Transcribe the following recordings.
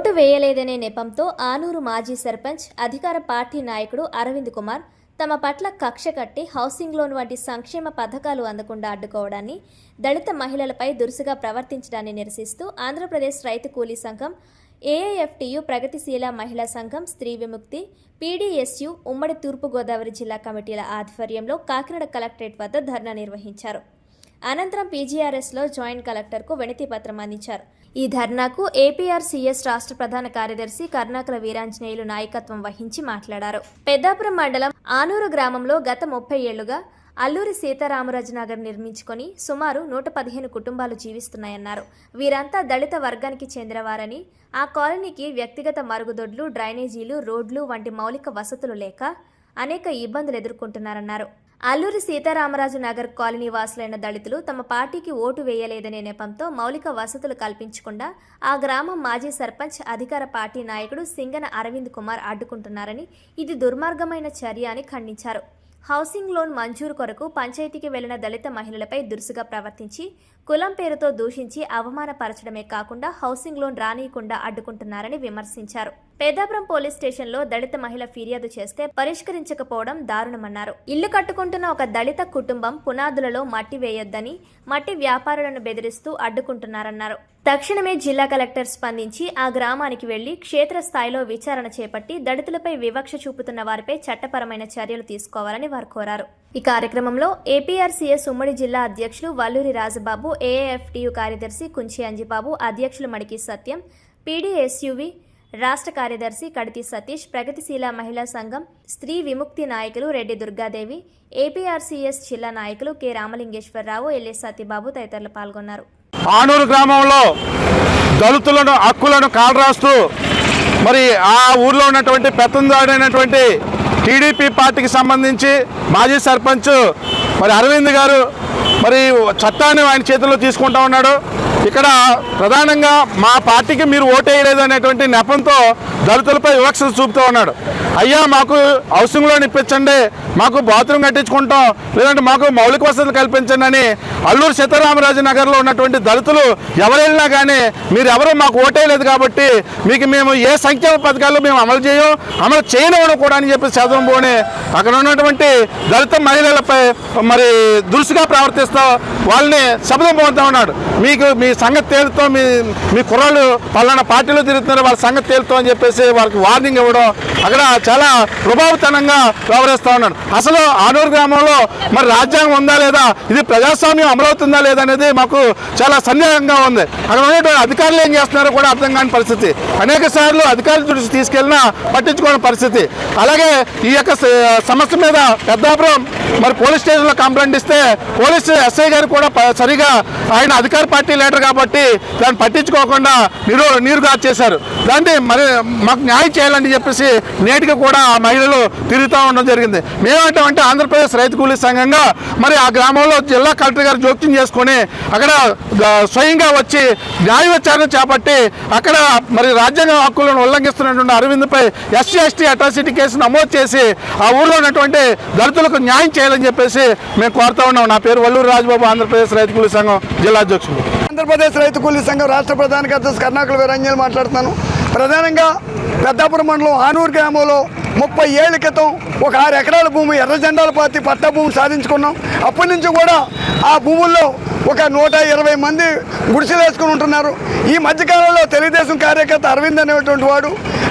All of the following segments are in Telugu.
ఓటు వేయలేదనే నెపంతో ఆనూరు మాజీ సర్పంచ్ అధికార పార్టీ నాయకుడు అరవింద్ కుమార్ తమ పట్ల కక్ష కట్టి హౌసింగ్ లోన్ వంటి సంక్షేమ పథకాలు అందకుండా అడ్డుకోవడాన్ని దళిత మహిళలపై దురుసుగా ప్రవర్తించడాన్ని నిరసిస్తూ ఆంధ్రప్రదేశ్ రైతు కూలీ సంఘం ఏఐఎఫ్టియు ప్రగతిశీల మహిళా సంఘం స్త్రీ విముక్తి పీడీఎస్యు ఉమ్మడి తూర్పుగోదావరి జిల్లా కమిటీల ఆధ్వర్యంలో కాకినాడ కలెక్టరేట్ వద్ద ధర్నా నిర్వహించారు. అనంతరం పీజీఆర్ఎస్లో జాయింట్ కలెక్టర్కు వినతి పత్రం అందించారు. ఈ ధర్నాకు ఏపీఆర్సీఎస్ రాష్ట్ర ప్రధాన కార్యదర్శి కర్ణాకల వీరాంజనేయులు నాయకత్వం వహించి మాట్లాడారు. పెద్దాపురం మండలం ఆనూరు గ్రామంలో గత ముప్పై ఏళ్ళుగా అల్లూరి సీతారామరాజు నగర్ నిర్మించుకొని సుమారు నూట పదిహేను కుటుంబాలు జీవిస్తున్నాయన్నారు. వీరంతా దళిత వర్గానికి చెందినవారని ఆ కాలనీకి వ్యక్తిగత మరుగుదొడ్లు డ్రైనేజీలు రోడ్లు వంటి మౌలిక వసతులు లేక అనేక ఇబ్బందులు ఎదుర్కొంటున్నారన్నారు. అల్లూరి సీతారామరాజు నగర్ కాలనీ వాసులైన దళితులు తమ పార్టీకి ఓటు వేయలేదనే నెపంతో మౌలిక వసతులు కల్పించకుండా ఆ గ్రామం మాజీ సర్పంచ్ అధికార పార్టీ నాయకుడు సింగన అరవింద్ కుమార్ అడ్డుకుంటున్నారని ఇది దుర్మార్గమైన చర్య అని ఖండించారు. హౌసింగ్ లోన్ మంజూరు కొరకు పంచాయతీకి వెళ్ళిన దళిత మహిళలపై దురుసుగా ప్రవర్తించి కులం పేరుతో దూషించి అవమానపరచడమే కాకుండా హౌసింగ్ లోన్ రానియకుండా అడ్డుకుంటున్నారని విమర్శించారు. పేదాపురం పోలీస్ స్టేషన్లో దళిత మహిళ ఫిర్యాదు చేస్తే పరిష్కరించకపోవడం దారుణమన్నారు. ఇల్లు కట్టుకుంటున్న ఒక దళిత కుటుంబం పునాదులలో మట్టి వేయొద్దని మట్టి వ్యాపారులను బెదిరిస్తూ అడ్డుకుంటున్నారన్నారు. తక్షణమే జిల్లా కలెక్టర్ స్పందించి ఆ గ్రామానికి వెళ్ళి క్షేత్రస్థాయిలో విచారణ చేపట్టి దళితులపై వివక్ష చూపుతున్న వారిపై చట్టపరమైన చర్యలు తీసుకోవాలని వారు కోరారు. ఈ కార్యక్రమంలో ఏపీఆర్సీఎస్ ఉమ్మడి జిల్లా అధ్యక్షులు వల్లూరి రాజబాబు ఏఏఎఫ్టియు కార్యదర్శి కుంచి అంజిబాబు అధ్యక్షులు మడికి సత్యం పీడీఎస్యువి రాష్ట్ర కార్యదర్శి కడితి సతీష్ ప్రగతిశీల మహిళా సంఘం స్త్రీ విముక్తి నాయకులు రెడ్డి దుర్గాదేవి ఏపీఆర్సీఎస్ జిల్లా నాయకులు కె రామలింగేశ్వరరావు ఎల్ఎస్ సత్యబాబు తదితరులు పాల్గొన్నారు. ఆనూరు గ్రామంలో దళితులను హక్కులను కాలరాస్తూ మరి ఆ ఊర్లో ఉన్నటువంటి పెత్తందాడైనటువంటి టీడీపీ పార్టీకి సంబంధించి మాజీ సర్పంచ్ మరి అరవింద్ గారు మరి చట్టాన్ని ఆయన చేతుల్లో తీసుకుంటా ఉన్నాడు. ఇక్కడ ప్రధానంగా మా పార్టీకి మీరు ఓటేయలేదు అనేటువంటి నెపంతో దళితులపై వివక్ష చూపుతూ ఉన్నాడు. అయ్యా మాకు హౌసింగ్ లోన్ ఇప్పించండి మాకు బాత్రూమ్ కట్టించుకుంటాం లేదంటే మాకు మౌలిక వసతులు కల్పించండి అని అల్లూరు సీతారామరాజు నగర్లో ఉన్నటువంటి దళితులు ఎవరు వెళ్ళినా కానీ మీరు ఎవరు మాకు ఓటేయలేదు కాబట్టి మీకు మేము ఏ సంక్షేమ పథకాలు మేము అమలు చేయం అమలు చేయనివ్వడం కూడా అని చెప్పి చదవం పోని అక్కడ ఉన్నటువంటి దళిత మహిళలపై మరి దురుసుగా ప్రవర్తిస్తూ వాళ్ళని శబ్దం పోతా ఉన్నాడు. మీకు మీ సంగతి తేలుతో మీ మీ కుర్రాళ్ళు పలానా పార్టీలో తిరుగుతున్నారు వాళ్ళ సంగతి తేలుతో అని చెప్పేసి వాళ్ళకి వార్నింగ్ ఇవ్వడం అక్కడ చాలా ప్రభావితనంగా వ్యవహరిస్తూ ఉన్నాడు. అసలు ఆనూరు గ్రామంలో మరి రాజ్యాంగం ఉందా లేదా ఇది ప్రజాస్వామ్యం అమలవుతుందా లేదా అనేది మాకు చాలా సందేహంగా ఉంది. అక్కడ ఉన్నటువంటి అధికారులు ఏం చేస్తున్నారో కూడా అర్థం కాని పరిస్థితి. అనేక సార్లు అధికారుల దృష్టి తీసుకెళ్ళినా పట్టించుకోని పరిస్థితి. అలాగే ఈ యొక్క సమస్య మీద పెద్దాపురం మరి పోలీస్ స్టేషన్లో కంప్లైంట్ ఇస్తే పోలీస్ ఎస్ఐ గారు కూడా సరిగా ఆయన అధికార పార్టీ లీడర్ కాబట్టి దాన్ని పట్టించుకోకుండా నీరు నీరు చేశారు దాన్ని మరి మాకు న్యాయం చేయాలని చెప్పేసి నేటికి కూడా ఆ మహిళలు తిరుగుతూ ఉండడం జరిగింది. మేమేంటామంటే ఆంధ్రప్రదేశ్ రైతు కూలీ సంఘంగా మరి ఆ గ్రామంలో జిల్లా కలెక్టర్ గారు జోక్యం చేసుకొని అక్కడ స్వయంగా వచ్చి న్యాయ విచారణ చేపట్టి అక్కడ మరి రాజ్యాంగ హక్కులను ఉల్లంఘిస్తున్నటువంటి అరవింద్పై ఎస్సీ ఎస్టీ అట్రాసిటీ కేసు నమోదు చేసి ఆ ఊర్లో ఉన్నటువంటి దళితులకు న్యాయం చేయాలని చెప్పేసి మేము కోరుతా ఉన్నాం. నా పేరు వల్లూరు రాజబాబు ఆంధ్రప్రదేశ్ రైతు కూలీ సంఘం జిల్లా అధ్యక్షులు. ఆంధ్రప్రదేశ్ రైతు కూలీ సంఘం రాష్ట్ర ప్రధాన కార్యదర్శి కర్ణాకుల వీరంజలి మాట్లాడుతున్నాను. ప్రధానంగా పెద్దాపురం మండలం ఆనూరు గ్రామంలో ముప్పై ఏళ్ళ క్రితం ఒక ఆరు ఎకరాల భూమి ఎర్ర జెండాల పార్టీ పట్టా భూమి సాధించుకున్నాం. అప్పటి నుంచి కూడా ఆ భూముల్లో ఒక నూట ఇరవై మంది గుడిసెలు వేసుకుని ఉంటున్నారు. ఈ మధ్యకాలంలో తెలుగుదేశం కార్యకర్త అరవింద్ అనేటువంటి వాడు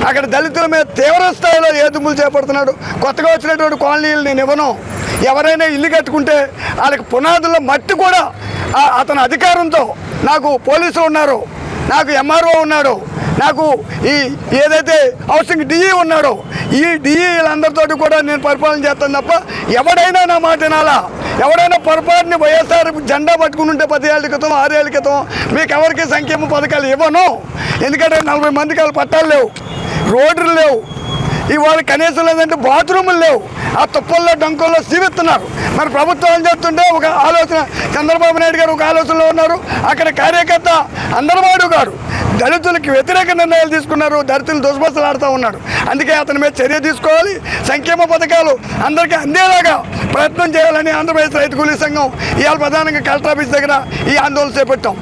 అక్కడ దళితుల మీద తీవ్ర స్థాయిలో ఏదుములు చేపడుతున్నాడు. కొత్తగా వచ్చినటువంటి కాలనీలు నేను ఇవ్వను. ఎవరైనా ఇల్లు కట్టుకుంటే వాళ్ళకి పునాదుల్లో మట్టి కూడా అతని అధికారంతో నాకు పోలీసులు ఉన్నారు నాకు ఎంఆర్ఓ ఉన్నాడు నాకు ఈ ఏదైతే హౌసింగ్ డిఈ ఉన్నాడో ఈ డిఈ కూడా నేను పరిపాలన చేస్తాను తప్ప ఎవడైనా నా మాట వినాలా? ఎవడైనా పొరపాటుని వైఎస్ఆర్ జెండా పట్టుకుని ఉంటే పదిహేళ్ళ క్రితం ఆరేళ్ళ క్రితం మీకు ఎవరికి సంక్షేమ పథకాలు ఇవ్వను? ఎందుకంటే నలభై మందికి వాళ్ళు పట్టాలు లేవు రోడ్లు లేవు ఇవాళ కనీసం లేదంటే బాత్రూములు లేవు. ఆ తుప్పల్లో డొంకల్లో జీవిస్తున్నారు మరి ప్రభుత్వం ఏం చేస్తుంటే ఒక ఆలోచన చంద్రబాబు నాయుడు గారు ఒక ఆలోచనలో ఉన్నారు. అక్కడ కార్యకర్త అందరవాడు గారు దళితులకి వ్యతిరేక నిర్ణయాలు తీసుకున్నారు. దళితులు ఆడుతూ ఉన్నాడు అందుకే అతని మీద చర్య తీసుకోవాలి. సంక్షేమ పథకాలు అందరికీ అందేలాగా ప్రయత్నం చేయాలని ఆంధ్రప్రదేశ్ రైతు కూలీ సంఘం ఇవాళ ప్రధానంగా కలెక్టర్ ఆఫీస్ దగ్గర ఈ ఆందోళన చేపట్టాం.